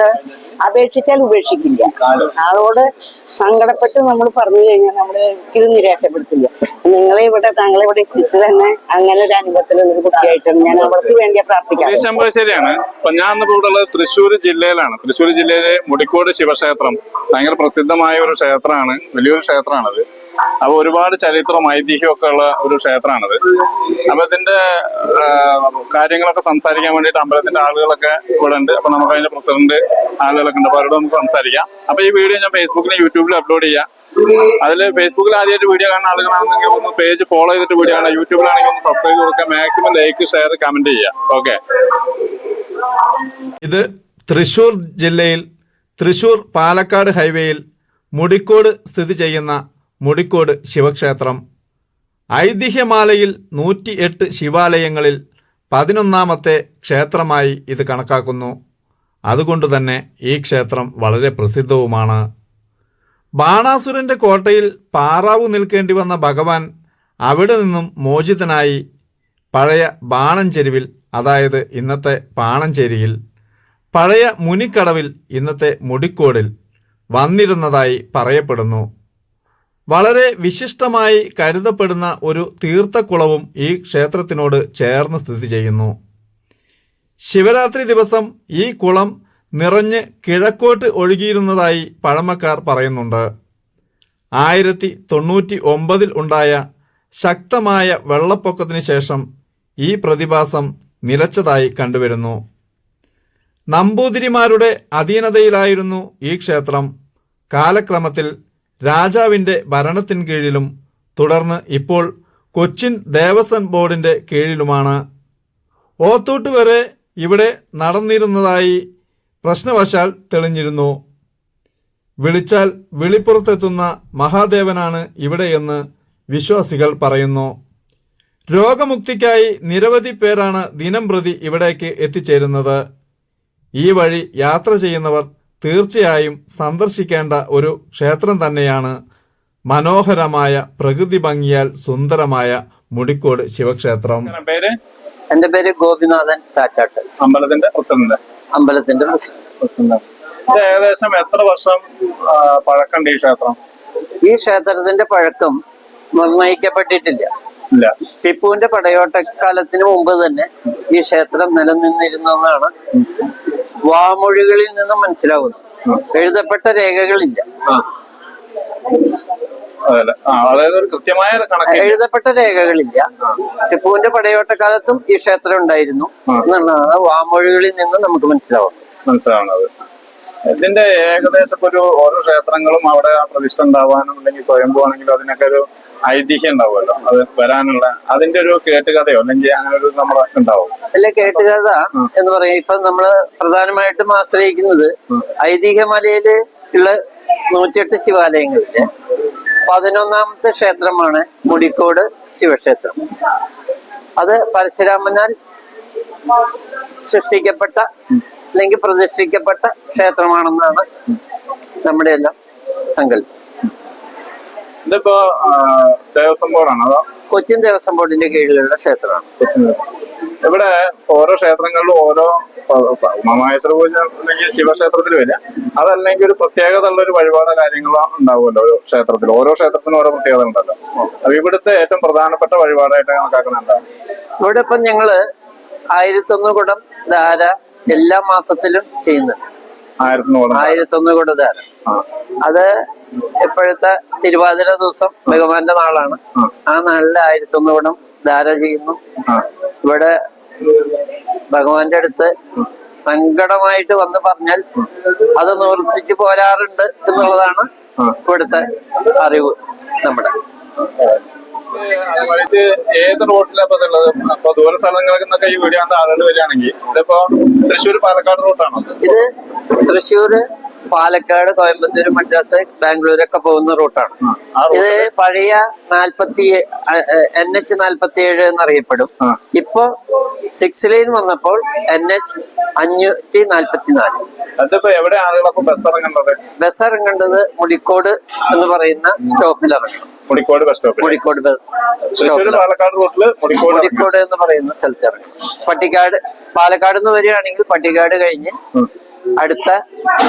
അത് അപേക്ഷിച്ചാൽ ഉപേക്ഷിക്കില്ല. ആളോട് സങ്കടപ്പെട്ട് നമ്മൾ പറഞ്ഞു കഴിഞ്ഞാൽ നമ്മൾ ഇത് നിരാശപ്പെടുത്തില്ല. നിങ്ങളെ ഇവിടെ താങ്കളെ ഇവിടെ എത്തിച്ചു തന്നെ അങ്ങനെ ഒരു അനുഭവത്തിലുള്ള ഒരു കുട്ടിയായിട്ടാണ് ഞാൻ അവർക്ക് വേണ്ടി പ്രാർത്ഥിക്കാം ശരിയാണ് ഞാൻ ഇന്നിപ്പോ ഇവിടെ ഉള്ളത് തൃശ്ശൂർ ജില്ലയിലാണ്. തൃശ്ശൂർ ജില്ലയിലെ മുടിക്കോട് ശിവക്ഷേത്രം ഭയങ്കര പ്രസിദ്ധമായ ഒരു ക്ഷേത്രമാണ് വലിയൊരു ക്ഷേത്രമാണത്. അപ്പൊ ഒരുപാട് ചരിത്രവും ഐതിഹ്യവും ഒക്കെ ഉള്ള ഒരു ക്ഷേത്രമാണത്. അപ്പൊ ഇതിന്റെ കാര്യങ്ങളൊക്കെ സംസാരിക്കാൻ വേണ്ടിയിട്ട് അമ്പലത്തിന്റെ ആളുകളൊക്കെ ഇവിടെ ഉണ്ട്. അപ്പൊ നമുക്ക് അതിന്റെ പ്രസിഡന്റ് ആളുകളൊക്കെ ഉണ്ട്. അപ്പൊ അവരോട് നമുക്ക് സംസാരിക്കാം. അപ്പൊ ഈ വീഡിയോ ഞാൻ ഫേസ്ബുക്കിലും യൂട്യൂബിലും അപ്ലോഡ് ചെയ്യാം. അതിൽ ഫേസ്ബുക്കിൽ ആദ്യമായിട്ട് വീഡിയോ കാണുന്ന ആളുകളാണെങ്കിൽ ഒന്ന് പേജ് ഫോളോ ചെയ്തിട്ട് വീഡിയോ കാണാം യൂട്യൂബിലാണെങ്കിൽ ഒന്ന് സബ്സ്ക്രൈബ് കൊടുക്കുക. മാക്സിമം ലൈക്ക് ഷെയർ കമന്റ് ചെയ്യുക. ഓക്കെ ഇത് തൃശൂർ ജില്ലയിൽ തൃശൂർ പാലക്കാട് ഹൈവേയിൽ മുടിക്കോട് സ്ഥിതി ചെയ്യുന്ന മുടിക്കോട് ശിവക്ഷേത്രം. ഐതിഹ്യമാലയിൽ നൂറ്റി എട്ട് ശിവാലയങ്ങളിൽ പതിനൊന്നാമത്തെ ക്ഷേത്രമായി ഇത് കണക്കാക്കുന്നു. അതുകൊണ്ട് തന്നെ ഈ ക്ഷേത്രം വളരെ പ്രസിദ്ധവുമാണ്. ബാണാസുരന്റെ കോട്ടയിൽ പാറാവു നിൽക്കേണ്ടി വന്ന ഭഗവാൻ അവിടെ നിന്നും മോചിതനായി പഴയ ബാണഞ്ചെരുവിൽ അതായത് ഇന്നത്തെ പാണഞ്ചേരിയിൽ പഴയ മുനിക്കടവിൽ ഇന്നത്തെ മുടിക്കോടിൽ വന്നിരുന്നതായി പറയപ്പെടുന്നു. വളരെ വിശിഷ്ടമായി കരുതപ്പെടുന്ന ഒരു തീർത്ഥക്കുളവും ഈ ക്ഷേത്രത്തിനോട് ചേർന്ന് സ്ഥിതി ചെയ്യുന്നു. ശിവരാത്രി ദിവസം ഈ കുളം നിറഞ്ഞ് കിഴക്കോട്ട് ഒഴുകിയിരുന്നതായി പഴമക്കാർ പറയുന്നുണ്ട്. ആയിരത്തി തൊണ്ണൂറ്റി ഒമ്പതിൽ ഉണ്ടായ ശക്തമായ വെള്ളപ്പൊക്കത്തിന് ശേഷം ഈ പ്രതിഭാസം നിലച്ചതായി കണ്ടുവരുന്നു. നമ്പൂതിരിമാരുടെ അധീനതയിലായിരുന്നു ഈ ക്ഷേത്രം. കാലക്രമത്തിൽ രാജാവിന്റെ ഭരണത്തിൻ കീഴിലും തുടർന്ന് ഇപ്പോൾ കൊച്ചിൻ ദേവസ്വം ബോർഡിന്റെ കീഴിലുമാണ്. ഓത്തൂട്ട് വരെ ഇവിടെ നടന്നിരുന്നതായി പ്രശ്നവശാൽ തെളിഞ്ഞിരുന്നു. വിളിച്ചാൽ വിളിപ്പുറത്തെത്തുന്ന മഹാദേവനാണ് ഇവിടെയെന്ന് വിശ്വാസികൾ പറയുന്നു. രോഗമുക്തിക്കായി നിരവധി പേരാണ് ദിനം പ്രതി ഇവിടേക്ക് എത്തിച്ചേരുന്നത്. ഈ വഴി യാത്ര ചെയ്യുന്നവർ തീർച്ചയായും സന്ദർശിക്കേണ്ട ഒരു ക്ഷേത്രം തന്നെയാണ് മനോഹരമായ പ്രകൃതി ഭംഗിയാൽ സുന്ദരമായ മുടിക്കോട് ശിവക്ഷേത്രം. പേര്? എന്റെ പേര് ഗോപിനാഥൻ താറ്റാട്ട്. അമ്പലത്തിന്റെ പ്രസിഡന്റ്. അമ്പലത്തിന്റെ പ്രസിഡന്റ്. ഇത് ഏകദേശം എത്ര വർഷം പഴക്കമുണ്ട് ഈ ക്ഷേത്രം? ഈ ക്ഷേത്രത്തിന്റെ പഴക്കം നിർണയിക്കപ്പെട്ടിട്ടില്ല. ഇല്ല. ടിപ്പുവിന്റെ പടയോട്ടക്കാലത്തിന് മുമ്പ് തന്നെ ഈ ക്ഷേത്രം നിലനിന്നിരുന്നതാണ് വാമൊഴികളിൽ നിന്നും മനസ്സിലാവുന്നത് എഴുതപ്പെട്ട രേഖകളില്ല. കൃത്യമായ എഴുതപ്പെട്ട രേഖകളില്ല. ടിപ്പുവിന്റെ പടയോട്ടക്കാലത്തും ഈ ക്ഷേത്രം ഉണ്ടായിരുന്നു എന്നാണ് വാമൊഴികളിൽ നിന്നും നമുക്ക് മനസ്സിലാവുന്നത്. മനസ്സിലാവുന്നത്. ഇതിന്റെ ഏകദേശം ഒരു ഓരോ ക്ഷേത്രങ്ങളും അവിടെ പ്രതിഷ്ഠ ഉണ്ടാവാനും അല്ലെങ്കിൽ സ്വയംഭൂ ആണെങ്കിലും അതിനൊക്കെ ഒരു ഐതിഹ്യം ഉണ്ടാവുമല്ലോ അത് വരാനുള്ള അതിന്റെ ഒരു കേട്ടുകഥയോ അല്ലെങ്കിൽ അങ്ങനെ ഒരു നമ്മളെ ഉണ്ടാവും. അല്ല കേട്ടുകഥ എന്ന് പറയാം ഇപ്പൊ നമ്മൾ പ്രധാനമായിട്ടും ആശ്രയിക്കുന്നത് ഐതിഹ്യമലയിൽ ഉള്ള നൂറ്റിയെട്ട് ശിവാലയങ്ങളിൽ പതിനൊന്നാമത്തെ ക്ഷേത്രമാണ് മുടിക്കോട് ശിവക്ഷേത്രം. അത് പരശുരാമനാൽ സൃഷ്ടിക്കപ്പെട്ട അല്ലെങ്കിൽ പ്രതിഷ്ഠിക്കപ്പെട്ട ക്ഷേത്രമാണെന്നാണ് നമ്മുടെ എല്ലാം സങ്കല്പം. ഇതിപ്പോ ദേവസ്വം ബോർഡാണ് അതോ? കൊച്ചിൻ ദേവസ്വം ബോർഡിന്റെ കീഴിലുള്ള ക്ഷേത്രമാണ്. ഇവിടെ ഓരോ ക്ഷേത്രങ്ങളിലും ഓരോ ഉമാമഹേശ്വര പൂജ അല്ലെങ്കിൽ ശിവക്ഷേത്രത്തിൽ വരിക. അതല്ലെങ്കിൽ ഒരു പ്രത്യേകത ഉള്ള ഒരു വഴിപാട് കാര്യങ്ങളോ ഉണ്ടാവുമല്ലോ ഒരു ക്ഷേത്രത്തിൽ. ഓരോ ക്ഷേത്രത്തിനും ഓരോ പ്രത്യേകത ഉണ്ടല്ലോ. അപ്പൊ ഇവിടുത്തെ ഏറ്റവും പ്രധാനപ്പെട്ട വഴിപാടായിട്ട് കണക്കാക്കുന്ന എന്താണ് ഇവിടെ ഇപ്പം ഞങ്ങൾ ആയിരത്തൊന്ന് കുടം ധാര എല്ലാ മാസത്തിലും ചെയ്യുന്നുണ്ട്. ആയിരത്തൊന്ന് കുടം ധാര. അത് ഇപ്പോഴത്തെ തിരുവാതിര ദിവസം ഭഗവാന്റെ നാളാണ്. ആ. നാളിൽ ആയിരത്തൊന്ന് ഗുണം ധാര ചെയ്യുന്നു. ഇവിടെ ഭഗവാന്റെ അടുത്ത് സങ്കടമായിട്ട് വന്ന് പറഞ്ഞാൽ അത് നിവർത്തിച്ച് പോരാറുണ്ട് എന്നുള്ളതാണ്. ഇവിടുത്തെ അറിവ് നമ്മുടെ. ഏത് റൂട്ടിലാണ് ഇപ്പൊ ഇതുള്ളത് അപ്പൊ ദൂര സ്ഥലങ്ങളിൽ നിന്നൊക്കെ ഈ വീഡിയോ കണ്ട ആളുകൾ വരികയാണെങ്കിൽ ഇതിപ്പോ തൃശ്ശൂർ പാലക്കാട് റൂട്ടാണോ? ഇത് തൃശ്ശൂര് പാലക്കാട് കോയമ്പത്തൂർ മദ്രാസ് ബാംഗ്ലൂർ ഒക്കെ പോകുന്ന റൂട്ടാണ്. ഇത് പഴയ നാൽപ്പത്തി എൻ എച്ച് നാൽപ്പത്തി ഏഴ് എന്നറിയപ്പെടും. ഇപ്പൊ സിക്സ് ലൈൻ വന്നപ്പോൾ എൻ എച്ച് അഞ്ഞൂറ്റി നാൽപ്പത്തി നാല് ബസ് ഇറങ്ങേണ്ടത് മുടിക്കോട് എന്ന് പറയുന്ന സ്റ്റോപ്പിൽ മുടിക്കോട് ബസ് മുടിക്കോട് തൃശ്ശൂർ സ്റ്റോപ്പിൽ പാലക്കാട് മുടിക്കോട് എന്ന് പറയുന്ന സ്ഥലത്ത് ഇറങ്ങും. പട്ടിക്കാട് പാലക്കാട് നിന്ന് വരികയാണെങ്കിൽ പട്ടിക്കാട് കഴിഞ്ഞ്. അടുത്ത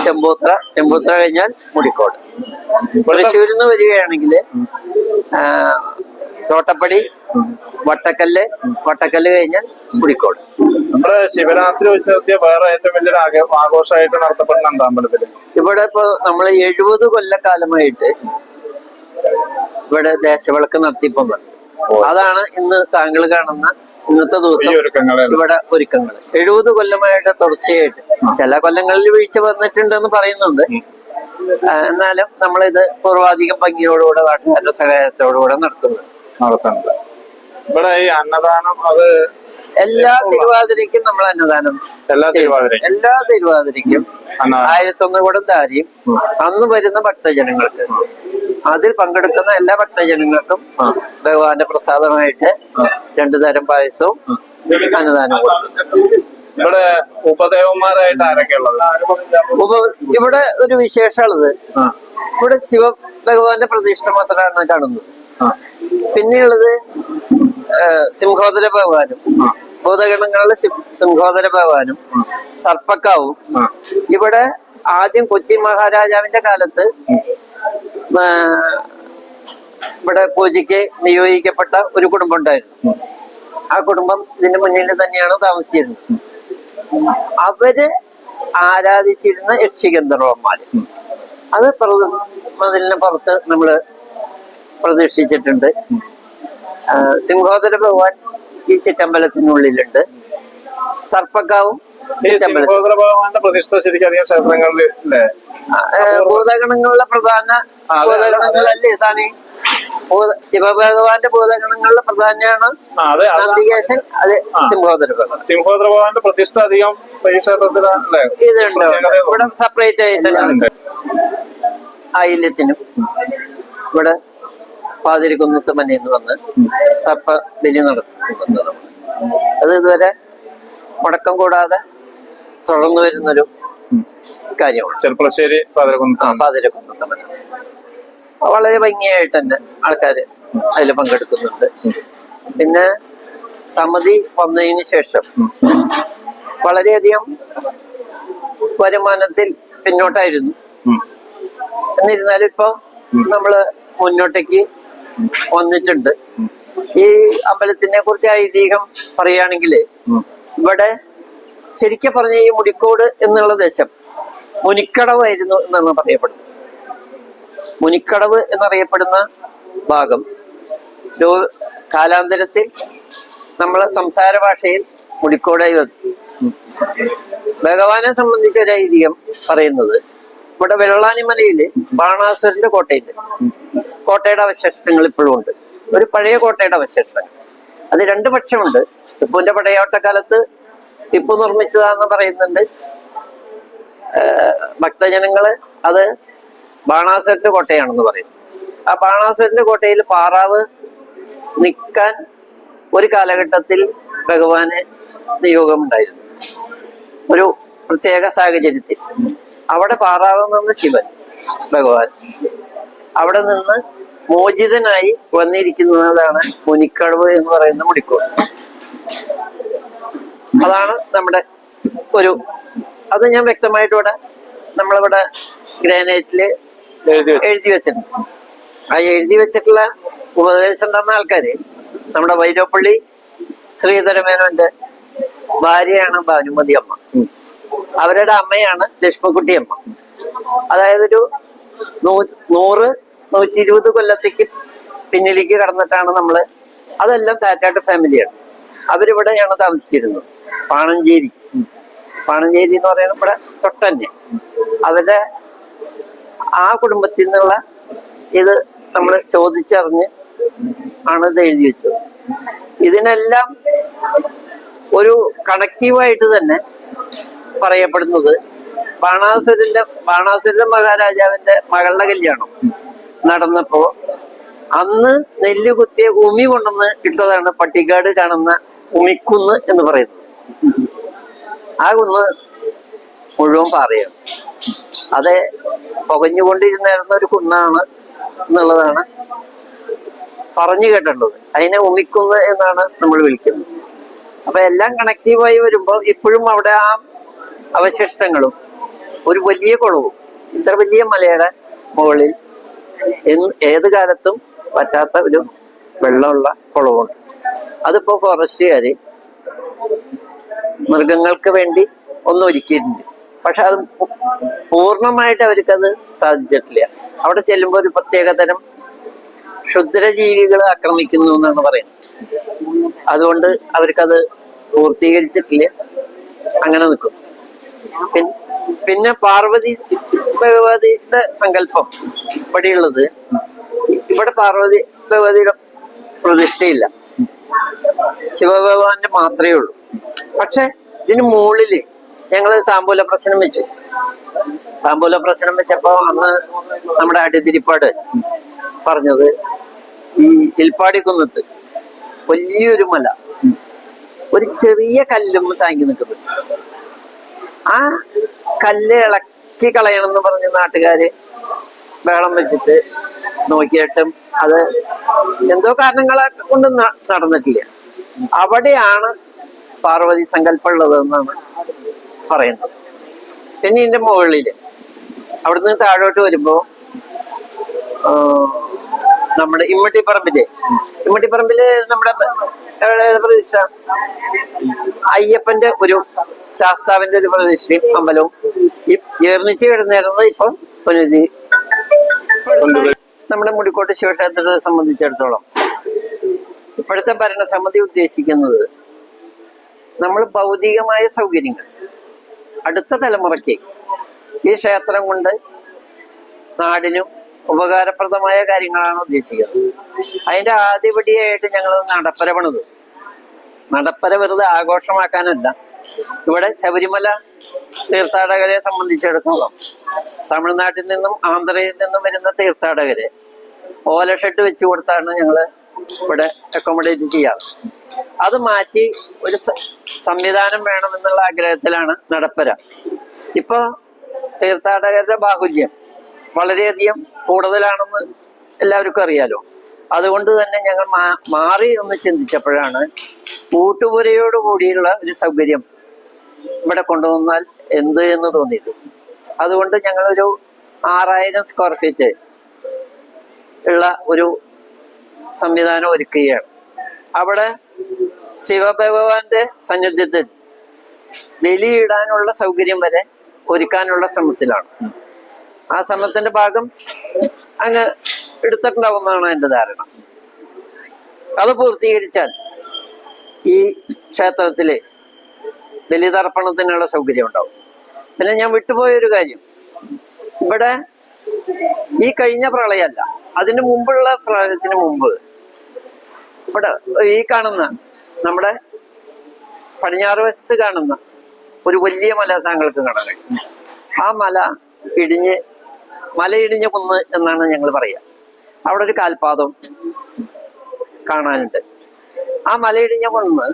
ചെമ്പൂത്ര ചെമ്പൂത്ര കഴിഞ്ഞാൽ മുടിക്കോട്. തൃശ്ശൂരിൽ നിന്ന് വരികയാണെങ്കിൽ തോട്ടപ്പടി വട്ടക്കല്ല് വട്ടക്കല്ല് കഴിഞ്ഞാൽ മുടിക്കോട്. നമ്മുടെ ശിവരാത്രി വെച്ച് നടത്തിയ വേറെ ഏറ്റവും വലിയൊരു ആഘോഷമായിട്ട് നടത്തപ്പെടുന്നുണ്ട് അമ്പലത്തിൽ ഇവിടെ ഇപ്പോ നമ്മൾ എഴുപത് കൊല്ലക്കാലമായിട്ട് ഇവിടെ ദേശവിളക്ക് നടത്തിപ്പോ അതാണ് ഇന്ന് താങ്കൾ കാണുന്ന ഇന്നത്തെ ദിവസം ഇവിടെ ഒരുക്കങ്ങൾ എഴുപത് കൊല്ലമായിട്ട് തുടർച്ചയായിട്ട് ചില കൊല്ലങ്ങളിൽ വീഴ്ച വന്നിട്ടുണ്ടെന്ന് പറയുന്നുണ്ട്. എന്നാലും നമ്മളിത് പൂർവാധികം ഭംഗിയോടുകൂടെ നാട്ടുകാരുടെ സഹായത്തോടുകൂടെ നടത്തുന്നത് നടത്തുന്നുണ്ട്. ഇവിടെ ഈ അന്നദാനം അത് എല്ലാ തിരുവാതിരയ്ക്കും നമ്മൾ അന്നദാനം എല്ലാ. തിരുവാതിരയ്ക്കും? എല്ലാ തിരുവാതിരയ്ക്കും അന്നദാനം ആയിരത്തൊന്ന് കൂടെ ദാരിയും. അന്ന് വരുന്ന ഭക്തജനങ്ങൾക്ക് അതിൽ പങ്കെടുക്കുന്ന എല്ലാ ഭക്തജനങ്ങൾക്കും ഭഗവാന്റെ പ്രസാദമായിട്ട് രണ്ടു തരം പായസവും അന്നദാനം കൊടുക്കും. ഇവിടെ ഉപദേവന്മാരായിട്ട് ആരൊക്കെയുള്ളത് ഉപ ഇവിടെ ഒരു വിശേഷമുള്ളത്. ഇവിടെ ശിവ ഭഗവാന്റെ പ്രതിഷ്ഠ മാത്രമാണ് കാണുന്നത്. പിന്നെയുള്ളത് സിംഹോദര ഭഗവാനും ഭൂതഗണങ്ങളിലെ സിംഹോദര ഭഗവാനും സർപ്പക്കാവും. ഇവിടെ ആദ്യം കൊച്ചി മഹാരാജാവിന്റെ കാലത്ത് ഇവിടെ പൂജയ്ക്ക് നിയോഗിക്കപ്പെട്ട ഒരു കുടുംബം ഉണ്ടായിരുന്നു ആ കുടുംബം ഇതിന്റെ മുന്നിൽ തന്നെയാണ് താമസിച്ചിരുന്നത്. അവർ ആരാധിച്ചിരുന്ന യക്ഷിഗന്ധർവന്മാര് അത് മതിലിന് പുറത്ത് നമ്മൾ പ്രതീക്ഷിച്ചിട്ടുണ്ട്. സിംഹോദര ഭഗവാൻ ഈ ചിറ്റമ്പലത്തിനുള്ളിലുണ്ട്. സർപ്പക്കാവും ഭഗവാന്റെ പ്രതിഷ്ഠ ശരിക്കും അധികം ക്ഷേത്രങ്ങളിൽ ഏ, ഭൂതഗണങ്ങളുടെ പ്രധാന ഭൂതഗണങ്ങളല്ലേ സ്വാമി ശിവഭഗവാന്റെ ഭൂതഗണങ്ങളിലെ പ്രധാനമാണ് നന്ദികേശൻ അത് സിംഹോദര ഭഗവാൻ. സിംഹോദര ഭഗവാന്റെ പ്രതിഷ്ഠ അധികം ഇതുണ്ട് ഇവിടെ. സെപ്പറേറ്റ് ആയിട്ടുള്ള. ആയില്യത്തിനും. ഇവിടെ പാതിരിക്കുന്നത്ത് മനയിൽ വന്ന് സർപ്പ ബലി നടത്തുന്നുണ്ട് നമ്മൾ അത് ഇതുവരെ മുടക്കം കൂടാതെ തുടർന്നു വരുന്നൊരു കാര്യമാണ്. ചെർപ്പളശ്ശേരി പാതിരക്കുന്ന് ആ വളരെ ഭംഗിയായിട്ട് തന്നെ ആൾക്കാര് അതിൽ പങ്കെടുക്കുന്നുണ്ട്. പിന്നെ സമിതി വന്നതിന് ശേഷം വളരെയധികം വരുമാനത്തിൽ പിന്നോട്ടായിരുന്നു. എന്നിരുന്നാലും ഇപ്പൊ നമ്മൾ മുന്നോട്ടേക്ക് വന്നിട്ടുണ്ട്. ഈ അമ്പലത്തിനെ കുറിച്ച് ഐതിഹ്യം പറയുകയാണെങ്കിൽ ഇവിടെ ശരിക്കും പറഞ്ഞ ഈ മുടിക്കോട് എന്നുള്ള ദേശം മുനിക്കടവായിരുന്നു എന്നാണ് പറയപ്പെടുന്നത്. മുനിക്കടവ് എന്നറിയപ്പെടുന്ന ഭാഗം കാലാന്തരത്തിൽ നമ്മളെ സംസാര ഭാഷയിൽ മുടിക്കോടായി വന്നു. ഭഗവാനെ സംബന്ധിച്ച ഒരു ഐതിഹ്യം പറയുന്നത് ഇവിടെ വെള്ളാനിമലയിൽ ബാണാസുരന്റെ കോട്ടയുണ്ട്. കോട്ടയുടെ അവശേഷങ്ങൾ ഇപ്പോഴും ഉണ്ട്. ഒരു പഴയ കോട്ടയുടെ അവശേഷം അത് രണ്ട് പക്ഷമുണ്ട്. ടിപ്പുവിന്റെ പടയോട്ടക്കാലത്ത് ടിപ്പു നിർമ്മിച്ചതാണെന്ന് പറയുന്നുണ്ട്. ഭക്തജനങ്ങൾ അത് ബാണാസുരന്റെ കോട്ടയാണെന്ന് പറയുന്നു ആ ബാണാസുരന്റെ കോട്ടയിൽ പാറാവ് നിൽക്കാൻ ഒരു കാലഘട്ടത്തിൽ ഭഗവാന് നിയോഗമുണ്ടായിരുന്നു. ഒരു പ്രത്യേക സാഹചര്യത്തിൽ. അവിടെ പാറാവ് നിന്ന് ശിവൻ ഭഗവാൻ. അവിടെ നിന്ന് മോചിതനായി വന്നിരിക്കുന്നതാണ് മുനിക്കടവ് എന്ന് പറയുന്ന മുടിക്കോട്. അതാണ് നമ്മുടെ ഒരു അത് ഞാൻ വ്യക്തമായിട്ട് ഇവിടെ നമ്മളിവിടെ ഗ്രാനൈറ്റിൽ എഴുതി വെച്ചിട്ടുണ്ട്. ആ എഴുതി വെച്ചിട്ടുള്ള ഉപദേശം തന്ന ആൾക്കാര് നമ്മുടെ വൈരോപ്പള്ളി ശ്രീധരമേനോന്റെ ഭാര്യയാണ് ഭാനുമതി അമ്മ. അവരുടെ അമ്മയാണ് ലക്ഷ്മിക്കുട്ടിയമ്മ അതായത് ഒരു നൂറ് നൂറ്റി ഇരുപത് കൊല്ലത്തേക്ക് പിന്നിലേക്ക് കടന്നിട്ടാണ് നമ്മൾ അതെല്ലാം താറ്റാട്ട് ഫാമിലിയാണ് അവരിവിടെയാണ് താമസിച്ചിരുന്നത്. പാണഞ്ചേരി. പാണഞ്ചേരി എന്ന് പറയുന്നത് ഇവിടെ തൊട്ടന്നെ അവരുടെ ആ കുടുംബത്തിൽ നിന്നുള്ള ഇത് നമ്മൾ ചോദിച്ചറിഞ്ഞ് ആണ് ഇത് എഴുതി വെച്ചത്. ഇതിനെല്ലാം ഒരു കണക്റ്റീവായിട്ട് തന്നെ പറയപ്പെടുന്നത് ബാണാസുരന്റെ ബാണാസുര മഹാരാജാവിന്റെ മകളുടെ കല്യാണം നടന്നപ്പോ അന്ന് നെല്ല് കുത്തിയ ഉമി കൊണ്ടുവന്ന് ഇട്ടതാണ് പട്ടിക്കാട് കാണുന്ന ഉമിക്കുന്ന് എന്ന് പറയുന്നത്. ആ കുന്ന് മുഴുവൻ പാറയാണ്. അത് പുകഞ്ഞുകൊണ്ടിരുന്നിരുന്ന ഒരു കുന്നാണ് എന്നുള്ളതാണ് പറഞ്ഞു കേട്ടിട്ടുള്ളത്. അതിനെ ഉമിക്കുന്ന് എന്നാണ് നമ്മൾ വിളിക്കുന്നത്. അപ്പൊ എല്ലാം കണക്റ്റീവായി വരുമ്പോൾ ഇപ്പോഴും അവിടെ ആ അവശിഷ്ടങ്ങളും. ഒരു വലിയ കുളവും. ഇത്ര വലിയ മലയുടെ മുകളിൽ ഏത് കാലത്തും പറ്റാത്ത ഒരു വെള്ളമുള്ള കുളവുണ്ട്. അതിപ്പോ ഫോറസ്റ്റുകാര് മൃഗങ്ങൾക്ക് വേണ്ടി ഒന്ന് ഒരുക്കിയിട്ടുണ്ട്. പക്ഷെ അത് പൂർണമായിട്ട് അവർക്കത് സാധിച്ചിട്ടില്ല. അവിടെ ചെല്ലുമ്പോൾ ഒരു പ്രത്യേക തരം ക്ഷുദ്രജീവികൾ ആക്രമിക്കുന്നു എന്നാണ് പറയുന്നത്. അതുകൊണ്ട് അവർക്കത് പൂർത്തീകരിച്ചിട്ടില്ല. അങ്ങനെ നിൽക്കും പിന്നെ പാർവതി ഭഗവതിയുടെ സങ്കല്പം ഇവിടെയുള്ളത്. ഇവിടെ പാർവതി ഭഗവതിയുടെ പ്രതിഷ്ഠയില്ല. ശിവഭഗവാന്റെ മാത്രമേ ഉള്ളൂ. പക്ഷെ ഇതിന് മുകളിൽ ഞങ്ങൾ താമ്പൂല പ്രശ്നം വെച്ചു. താമ്പൂല പ്രശ്നം വെച്ചപ്പോ അന്ന് നമ്മുടെ അടിതിരിപ്പാട് പറഞ്ഞത് ഈ ഇൽപ്പാടി കുന്നത്ത് വലിയൊരു മല ഒരു ചെറിയ കല്ലും താങ്ങി നിൽക്കുന്നത് ആ കല്ല് ഇളക്കി കളയണം എന്ന് പറഞ്ഞ് നാട്ടുകാര് വേളം വെച്ചിട്ട് നോക്കിയിട്ടും അത് എന്തോ കാരണങ്ങളെ കൊണ്ട് നടന്നിട്ടില്ല. അവിടെയാണ് പാർവതി സങ്കല്പം ഉള്ളത് എന്നാണ് പറയുന്നത്. പിന്നെ ഇതിന്റെ മുകളിൽ അവിടുന്ന് താഴോട്ട് വരുമ്പോ ആ, നമ്മുടെ ഇമ്മട്ടിപ്പറമ്പിൽ. ഇമ്മട്ടിപ്പറമ്പിൽ നമ്മുടെ പ്രതീക്ഷ അയ്യപ്പന്റെ ഒരു ശാസ്താവിന്റെ ഒരു പ്രതീക്ഷയും അമ്പലവും. ഈ ഏർണിച്ച് കിടന്നിരുന്നത് ഇപ്പൊ പുനരുദ്ധി നമ്മുടെ മുടിക്കോട്ട് ശിവക്ഷേത്രത്തെ സംബന്ധിച്ചിടത്തോളം. ഇപ്പോഴത്തെ ഭരണസമിതി ഉദ്ദേശിക്കുന്നത് നമ്മൾ ഭൗതികമായ സൗകര്യങ്ങൾ അടുത്ത തലമുറയ്ക്ക് ഈ ക്ഷേത്രം കൊണ്ട് നാടിനും ഉപകാരപ്രദമായ കാര്യങ്ങളാണ് ഉദ്ദേശിക്കുന്നത്. അതിന്റെ ആദ്യപടിയായിട്ട് ഞങ്ങൾ നടപ്പര പണിത്. നടപ്പര വെറുതെ ആഘോഷമാക്കാനല്ല. ഇവിടെ ശബരിമല തീർത്ഥാടകരെ സംബന്ധിച്ചിടത്തോളം തമിഴ്നാട്ടിൽ നിന്നും ആന്ധ്രയിൽ നിന്നും വരുന്ന തീർത്ഥാടകരെ ഓല ഷെഡ് വെച്ച് കൊടുത്താണ് ഞങ്ങൾ ഇവിടെ അക്കോമഡേറ്റ് ചെയ്യാറ്. അത് മാറ്റി ഒരു സംവിധാനം വേണമെന്നുള്ള ആഗ്രഹത്തിലാണ് നടപ്പര. ഇപ്പൊ തീർത്ഥാടകരുടെ ബാഹുല്യം. വളരെയധികം കൂടുതലാണെന്ന് എല്ലാവർക്കും അറിയാലോ. അതുകൊണ്ട് തന്നെ ഞങ്ങൾ മാറി ഒന്ന് ചിന്തിച്ചപ്പോഴാണ് കൂട്ടുപുരയോട് കൂടിയുള്ള ഒരു സൗകര്യം ഇവിടെ കൊണ്ടുവന്നാൽ എന്ത് എന്ന് തോന്നിയത്. അതുകൊണ്ട് ഞങ്ങളൊരു ആറായിരം സ്ക്വയർ ഫീറ്റ് ഉള്ള ഒരു സംവിധാനം ഒരുക്കുകയാണ്. അവിടെ ശിവഭഗവാന്റെ സന്നിധ്യത്തിൽ ബലിയിടാനുള്ള സൗകര്യം വരെ ഒരുക്കാനുള്ള ശ്രമത്തിലാണ്. ആ ശ്രമത്തിന്റെ ഭാഗം അങ്ങ് എടുത്തിട്ടുണ്ടാവുന്നതാണ് എന്റെ ധാരണ. അത് പൂർത്തീകരിച്ചാൽ ഈ ക്ഷേത്രത്തിൽ ബലിതർപ്പണത്തിനുള്ള സൗകര്യം ഉണ്ടാവും. പിന്നെ ഞാൻ വിട്ടുപോയൊരു കാര്യം. ഇവിടെ ഈ കഴിഞ്ഞ പ്രളയമല്ല അതിന് മുമ്പുള്ള പ്രളയത്തിന് മുമ്പ് ഇവിടെ ഈ കാണുന്ന നമ്മുടെ പടിഞ്ഞാറ് വശത്ത് കാണുന്ന ഒരു വലിയ മല താങ്കൾക്ക് കാണാൻ കഴിയും. ആ മല ഇടിഞ്ഞ് മല ഇടിഞ്ഞ കുന്ന് എന്നാണ് ഞങ്ങൾ പറയുക അവിടെ ഒരു കാൽപാദം കാണാനുണ്ട്. ആ മലയിടിഞ്ഞ കുന്ന്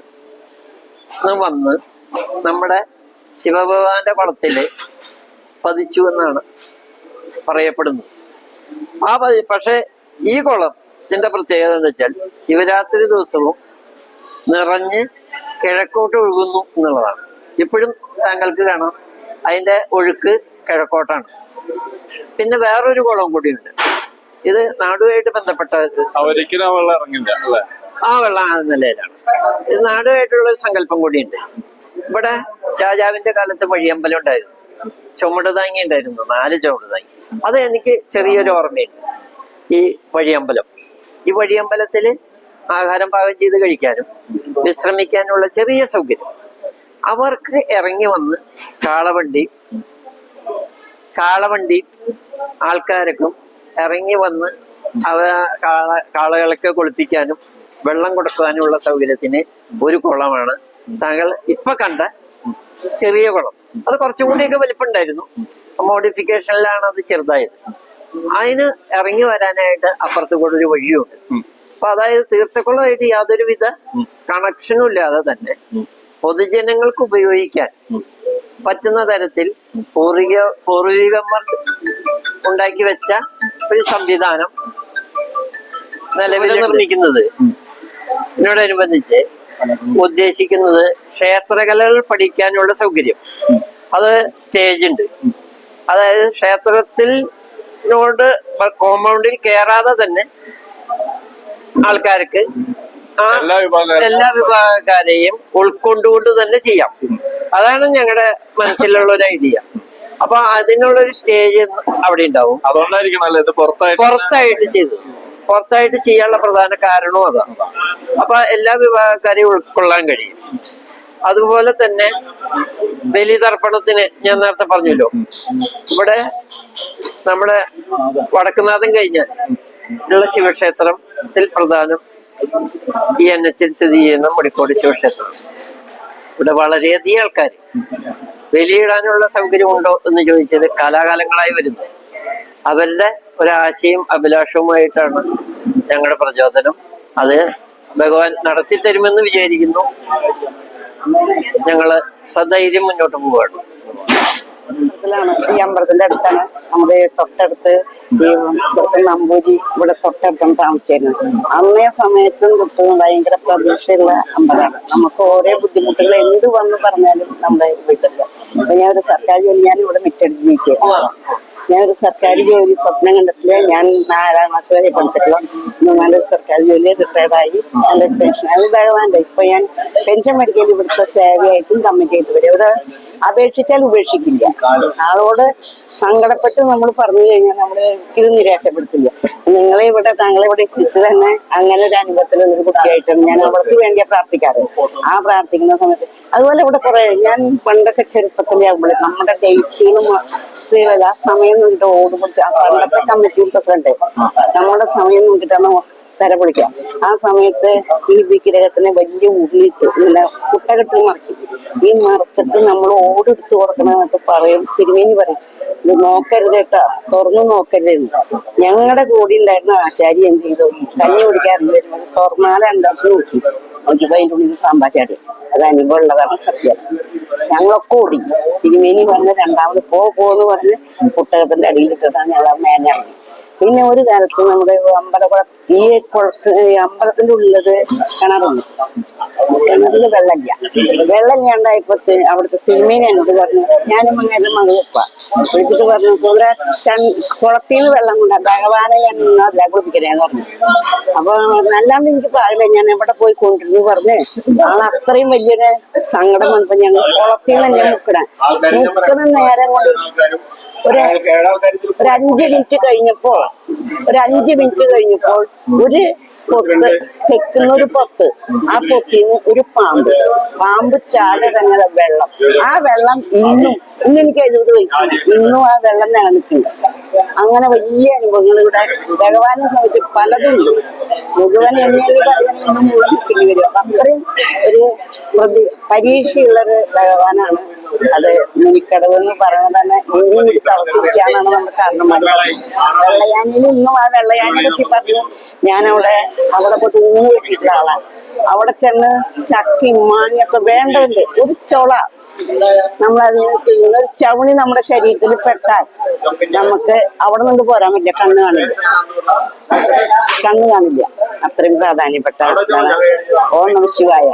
ന്ന് വന്ന് നമ്മുടെ ശിവഭഗവാന്റെ പടത്തിൽ പതിച്ചു എന്നാണ് പറയപ്പെടുന്നത്. ആ പതി പക്ഷെ ഈ കുളത്തിന്റെ പ്രത്യേകത എന്താ വെച്ചാൽ ശിവരാത്രി ദിവസവും നിറഞ്ഞ് കിഴക്കോട്ട് ഒഴുകുന്നു എന്നുള്ളതാണ്. ഇപ്പോഴും താങ്കൾക്ക് കാണാം. അതിന്റെ ഒഴുക്ക് കിഴക്കോട്ടാണ്. പിന്നെ വേറൊരു കുളം കൂടിയുണ്ട്. ഇത് നാടുമായിട്ട് ബന്ധപ്പെട്ട ആ വെള്ളം ആ നിലയിലാണ്. ഇത് നാടുമായിട്ടുള്ള ഒരു സങ്കല്പം കൂടിയുണ്ട്. ഇവിടെ രാജാവിന്റെ കാലത്ത് വഴിയമ്പലം ഉണ്ടായിരുന്നു. ചുമട് താങ്ങി ഉണ്ടായിരുന്നു നാല് ചുമട് താങ്ങി. അത് എനിക്ക് ചെറിയൊരു ഓർമ്മയുണ്ട്. ഈ വഴിയമ്പലം ഈ വഴിയമ്പലത്തിൽ ആഹാരം പാകം ചെയ്ത് കഴിക്കാനും വിശ്രമിക്കാനുള്ള ചെറിയ സൗകര്യം. അവർക്ക് ഇറങ്ങി വന്ന് കാളവണ്ടി കാളവണ്ടി ആൾക്കാർക്കും ഇറങ്ങി വന്ന് അവ കാള കാളകളൊക്കെ കുളിപ്പിക്കാനും വെള്ളം കൊടുക്കാനുമുള്ള സൗകര്യത്തിന് ഒരു കുളമാണ്. താങ്കൾ ഇപ്പൊ കണ്ട ചെറിയ കുളം. അത് കുറച്ചും കൂടിയൊക്കെ വലിപ്പുണ്ടായിരുന്നു മോഡിഫിക്കേഷനിലാണ് അത് ചെറുതായത്. അതിന് ഇറങ്ങി വരാനായിട്ട് അപ്പുറത്ത് കൂടെ ഒരു വഴിയുണ്ട്. അപ്പൊ അതായത് തീർത്ഥക്കുളമായിട്ട് യാതൊരുവിധ കണക്ഷനും ഇല്ലാതെ തന്നെ പൊതുജനങ്ങൾക്ക് ഉപയോഗിക്കാൻ പറ്റുന്ന തരത്തിൽ പൂർവിക പൂർവികന്മാർ ഉണ്ടാക്കി വെച്ച ഒരു സംവിധാനം നിലവിൽ നിർമ്മിക്കുന്നത്. ഇതിനോടനുബന്ധിച്ച് ഉദ്ദേശിക്കുന്നത് ക്ഷേത്രകലകൾ പഠിക്കാനുള്ള സൗകര്യം. അത് സ്റ്റേജ് ഉണ്ട്. അതായത് ക്ഷേത്രത്തിൽ കോമ്പൗണ്ടിൽ കയറാതെ തന്നെ ആൾക്കാർക്ക് ആ എല്ലാ വിഭാഗക്കാരും വിഭാഗക്കാരെയും ഉൾക്കൊണ്ടുകൊണ്ട് തന്നെ ചെയ്യാം. അതാണ് ഞങ്ങളുടെ മനസ്സിലുള്ള ഒരു ഐഡിയ അപ്പൊ അതിനുള്ളൊരു സ്റ്റേജ് അവിടെ ഉണ്ടാവും. അതുകൊണ്ടായിരിക്കും പുറത്തായിട്ട് ചെയ്ത് ചെയ്തത്. പുറത്തായിട്ട് ചെയ്യാനുള്ള പ്രധാന കാരണവും അതാണ്. അപ്പൊ എല്ലാ വിഭാഗക്കാരെയും ഉൾക്കൊള്ളാൻ കഴിയും. അതുപോലെ തന്നെ ബലിതർപ്പണത്തിന് ഞാൻ നേരത്തെ പറഞ്ഞല്ലോ. ഇവിടെ നമ്മുടെ വടക്കുനാഥൻ കഴിഞ്ഞാൽ ഉള്ള ശിവക്ഷേത്രത്തിൽ പ്രധാനം ഈ എൻ എച്ചിൽ സ്ഥിതി ചെയ്യുന്ന മുടിക്കോട് ശിവക്ഷേത്രം ഇവിടെ വളരെയധികം ആൾക്കാർ ബലിയിടാനുള്ള സൗകര്യമുണ്ടോ എന്ന് ചോദിച്ചത് കാലാകാലങ്ങളായി വരുന്നു. അവരുടെ ഒരാശയും അഭിലാഷവുമായിട്ടാണ് ഞങ്ങളുടെ പ്രചോദനം. അത് ഭഗവാൻ നടത്തി തരുമെന്ന് വിചാരിക്കുന്നു. ഞങ്ങൾ സധൈര്യം മുന്നോട്ട് പോവുകയാണ്. അമ്പലത്തിലാണ് ഈ അമ്പലത്തിന്റെ അടുത്താണ്. നമ്മുടെ തൊട്ടടുത്ത് ഈ നമ്പൂരി ഇവിടെ തൊട്ടടുത്താണ് താമസിച്ചിരുന്നത്. അന്നേ സമയത്തും കുട്ടികൾ ഭയങ്കര പ്രതീക്ഷയുള്ള അമ്പലമാണ്. നമുക്ക് ഓരോ ബുദ്ധിമുട്ടുകൾ എന്ത് വന്ന് പറഞ്ഞാലും നമ്മുടെ വിളിച്ചില്ല അപ്പൊ ഞാൻ ഒരു സർക്കാർ ജോലി ഞാൻ ഇവിടെ മിറ്റടിച്ച് ജീവിച്ചു ഞാൻ ഒരു സർക്കാർ ജോലി സ്വപ്നം കണ്ടിട്ടില്ല. ഞാൻ നാലാം ക്ലാസ് വരെ പഠിച്ചിട്ടുള്ള. മൂന്നാലൊരു സർക്കാർ ജോലി റിട്ടയർഡായി നല്ല പെൻഷൻ അത് ഭഗവാന്റെ. ഇപ്പൊ ഞാൻ പെൻഷൻ മെഡിക്കൽ ഇവിടുത്തെ സേവയായിട്ടും കമ്മിറ്റി ആയിട്ട് വരും. ഇവിടെ അപേക്ഷിച്ചാൽ ഉപേക്ഷിക്കില്ല. ആളോട് സങ്കടപ്പെട്ട് നമ്മൾ പറഞ്ഞു കഴിഞ്ഞാൽ നമ്മൾ ഇത് നിരാശപ്പെടുത്തില്ല. നിങ്ങളെ ഇവിടെ താങ്കളെ ഇവിടെ എത്തിച്ച് തന്നെ അങ്ങനെ ഒരു അനുഭവത്തിലുള്ള കുട്ടിയായിട്ടാണ് ഞാൻ അവർക്ക് വേണ്ടിയാ പ്രാർത്ഥിക്കാറ്. ആ പ്രാർത്ഥിക്കുന്ന സമയത്ത് അതുപോലെ ഇവിടെ കുറെ ഞാൻ പണ്ടൊക്കെ ചെറുപ്പത്തിലാകുമ്പോൾ നമ്മുടെ ഡേറ്റുകളും ആ സമയം നോക്കിട്ട് ഓടുമ്പോൾ പണ്ടത്തെ കമ്മിറ്റി പ്രസിഡന്റ് നമ്മുടെ സമയം നോക്കിട്ടാണ് തര പൊളിക്കാം ആ സമയത്ത് ഈ വിഗ്രഹത്തിനെ വലിയ ഉരുളിയിട്ട് ഇങ്ങനെ കുട്ടകെട്ടിൽ മറക്കും. ഈ മറച്ചിട്ട് നമ്മൾ ഓടെടുത്ത് കൊടുക്കണമെന്നൊക്കെ പറയും. തിരുമേനി പറയും. ഇത് നോക്കരുത് കേട്ടാ. തുറന്നു നോക്കരുത് ഞങ്ങളുടെ കൂടെ ഉണ്ടായിരുന്ന ആശാരി എന്ത് ചെയ്തു? കഞ്ഞി കുടിക്കാറുണ്ട്. തുറന്നാലെ രണ്ടാഴ്ച നോക്കി. നോക്കിയപ്പോ അതിന്റെ ഉള്ളിൽ സാമ്പാറ്റാടി അത് അനുഭവം ഉള്ളതാണ് സത്യം. ഞങ്ങളൊക്കെ ഓടി. തിരുമേനി പറഞ്ഞ് രണ്ടാമത് പോ പോന്ന് പറഞ്ഞ് പുട്ടകത്തിന്റെ അടിയിലിട്ടതാണ് ഞങ്ങൾ മേഞ്ഞിറങ്ങി പിന്നെ ഒരു കാലത്ത് നമ്മുടെ അമ്പലക്കുള ഈ കുളത്ത് അമ്പലത്തിന്റെ ഉള്ളത് കിണറുണ്ട്. കിണറിൽ വെള്ളമില്ല. വെള്ളമില്ലാണ്ടായപ്പോ തി- അവിടുത്തെ തിരുമേനി എന്നോട് പറഞ്ഞു ഞാനും അങ്ങനെ മകൾ വെപ്പ വിളിച്ചിട്ട് പറഞ്ഞു ഇവിടെ കുളത്തിൽ നിന്ന് വെള്ളം കൊണ്ടാ ഭഗവാനെ അതിലാ കുളിപ്പിക്കണേന്ന് പറഞ്ഞു. അപ്പൊ അല്ലാണ്ട് എനിക്ക് പാടില്ല ഞാൻ എവിടെ പോയി കൊണ്ടിരുന്നു പറഞ്ഞ് ആൾ അത്രയും വലിയൊരു സങ്കടം വന്നപ്പോ ഞങ്ങൾ കുളത്തിൽ നിന്ന് തന്നെ മുക്കണേ മുക്കണ നേരം കൊണ്ട് ഒരു ഒരു അഞ്ച് മിനിറ്റ് കഴിഞ്ഞപ്പോ ഒരു അഞ്ച് മിനിറ്റ് കഴിഞ്ഞപ്പോൾ ഒരു പൊത്ത് തെക്കുന്ന ഒരു പൊത്ത്. ആ പൊത്തിന്ന് ഒരു പാമ്പ്. പാമ്പ് ചാടിറങ്ങുന്ന തന്നെ വെള്ളം. ആ വെള്ളം ഇന്നും ഇന്ന് എനിക്ക് എഴുപത് വയസ്സാണ് ഇന്നും ആ വെള്ളം നിലനിൽക്കുന്നുണ്ട്. അങ്ങനെ വലിയ അനുഭവങ്ങൾ ഇവിടെ ഭഗവാനെ സംബന്ധിച്ച് പലതുണ്ട് മുഴുവൻ എന്നെ പറയുന്നത് മുഴുവൻ കിട്ടി വരും. അത്രയും ഒരു പ്രതി പരീക്ഷയുള്ള ഒരു ഭഗവാനാണ്. അത് മുനിക്കടവ് എന്ന് പറയുന്നത് തന്നെ ഇനി എടുത്ത് അവസാനിക്കാനാണ് നമുക്ക് കാരണം. വെള്ളയാനിൽ ഇന്നും ആ വെള്ളയാനെ പറ്റി പറഞ്ഞു ഞാൻ അവിടെ പോയി ഊണ് വെട്ടിയിട്ടുള്ള ആളാണ് അവിടെ ചെന്ന് ചക്കയും മാങ്ങയൊക്കെ വേണ്ടതുണ്ട് ഒരു ചൊള. ചെയ്യുന്ന ഒരു ചവണി നമ്മുടെ ശരീരത്തിൽ പെട്ടാൽ നമുക്ക് അവിടെ നിന്ന് പോരാൻ പറ്റില്ല. കണ്ണ് കാണില്ല. കണ്ണ് കാണില്ല. അത്രയും പ്രാധാന്യപ്പെട്ട ഓം നമ ശിവായ.